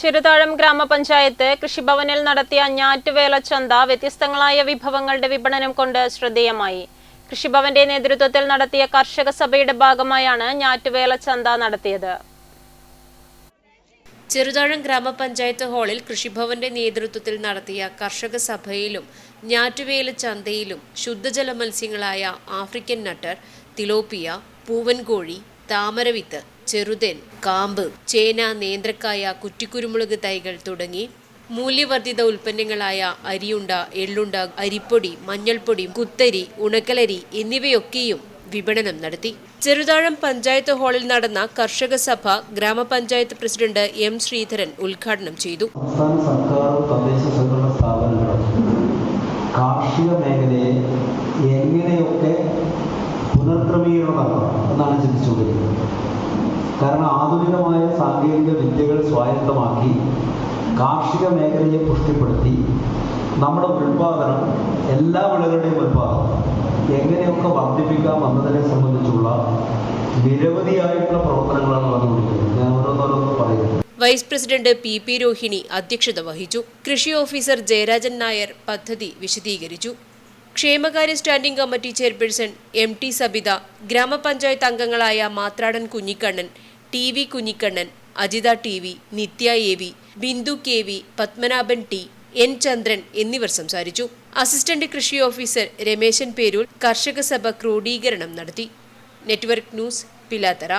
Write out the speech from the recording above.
ചെറുതാഴം ഗ്രാമപഞ്ചായത്ത് കൃഷിഭവനിൽ നടത്തിയ ഞാറ്റുവേല ചന്ത വ്യത്യസ്തങ്ങളായ വിഭവങ്ങളുടെ വിപണനം കൊണ്ട് ശ്രദ്ധേയമായി. കൃഷിഭവന്റെ നേതൃത്വത്തിൽ നടത്തിയ കർഷക സഭയുടെ ഭാഗമായാണ് ഞാറ്റുവേല ചന്ത നടത്തിയത്. ചെറുതാഴം ഗ്രാമപഞ്ചായത്ത് ഹാളിൽ കൃഷിഭവന്റെ നേതൃത്വത്തിൽ നടത്തിയ കർഷക സഭയിലും ഞാറ്റുവേല ചന്തയിലും ശുദ്ധജല മത്സ്യങ്ങളായ ആഫ്രിക്കൻ നട്ടർ തിലോപ്പിയ പൂവൻകോഴി താമരവിത്ത് ചെറുതേൻ കാമ്പ് ചേന നേന്ത്രക്കായ കുറ്റിക്കുരുമുളക് തൈകൾ തുടങ്ങി മൂല്യവർദ്ധിത ഉൽപ്പന്നങ്ങളായ അരിയുണ്ട എള്ളുണ്ട അരിപ്പൊടി മഞ്ഞൾപ്പൊടി കുത്തരി ഉണക്കലരി എന്നിവയൊക്കെയും വിപണനം നടത്തി. ചെറുതാഴം പഞ്ചായത്ത് ഹാളിൽ നടന്ന കർഷക സഭ ഗ്രാമപഞ്ചായത്ത് പ്രസിഡന്റ് എം ശ്രീധരൻ ഉദ്ഘാടനം ചെയ്തു. സംസ്ഥാന സർക്കാരും തദ്ദേശ കാർഷിക മേഖലയെ എങ്ങനെയൊക്കെ പുനർക്രമീകരണം എന്നാണ് ചിന്തിച്ചുകൊണ്ടിരിക്കുന്നത്. കാരണം ആധുനികമായ സാങ്കേതിക വിദ്യകൾ സ്വായത്തമാക്കി കാർഷിക മേഖലയെ പുഷ്ടിപ്പെടുത്തി. നമ്മുടെ ഉൽപാദനം എല്ലാ വിളകളുടെയും ഉൽപാദനം എങ്ങനെയൊക്കെ വർദ്ധിപ്പിക്കാം എന്നതിനെ സംബന്ധിച്ചുള്ള നിരവധിയായിട്ടുള്ള പ്രവർത്തനങ്ങളാണ് നടന്നുകൊണ്ടിരിക്കുന്നത്. ഞാൻ ഓരോന്നോരോന്ന് പറയുന്നത് vice president P P Rohini അധ്യക്ഷത വഹിച്ചു. കൃഷി ഓഫീസർ ജയരാജൻ നായർ പദ്ധതി വിശദീകരിച്ചു. ക്ഷേമകാര്യ standing committee chairperson M T Sabitha ഗ്രാമപഞ്ചായത്ത് അംഗങ്ങളായ Mathradan Kunhikannan T V Kunhikannan Ajitha T V Nithya A V Bindu K V Padmanabhan T N Chandran എന്നിവർ സംസാരിച്ചു. അസിസ്റ്റന്റ് കൃഷി ഓഫീസർ രമേശൻ പേരൂർ കർഷക സഭ ക്രോഡീകരണം നടത്തി. Network news Pilathara.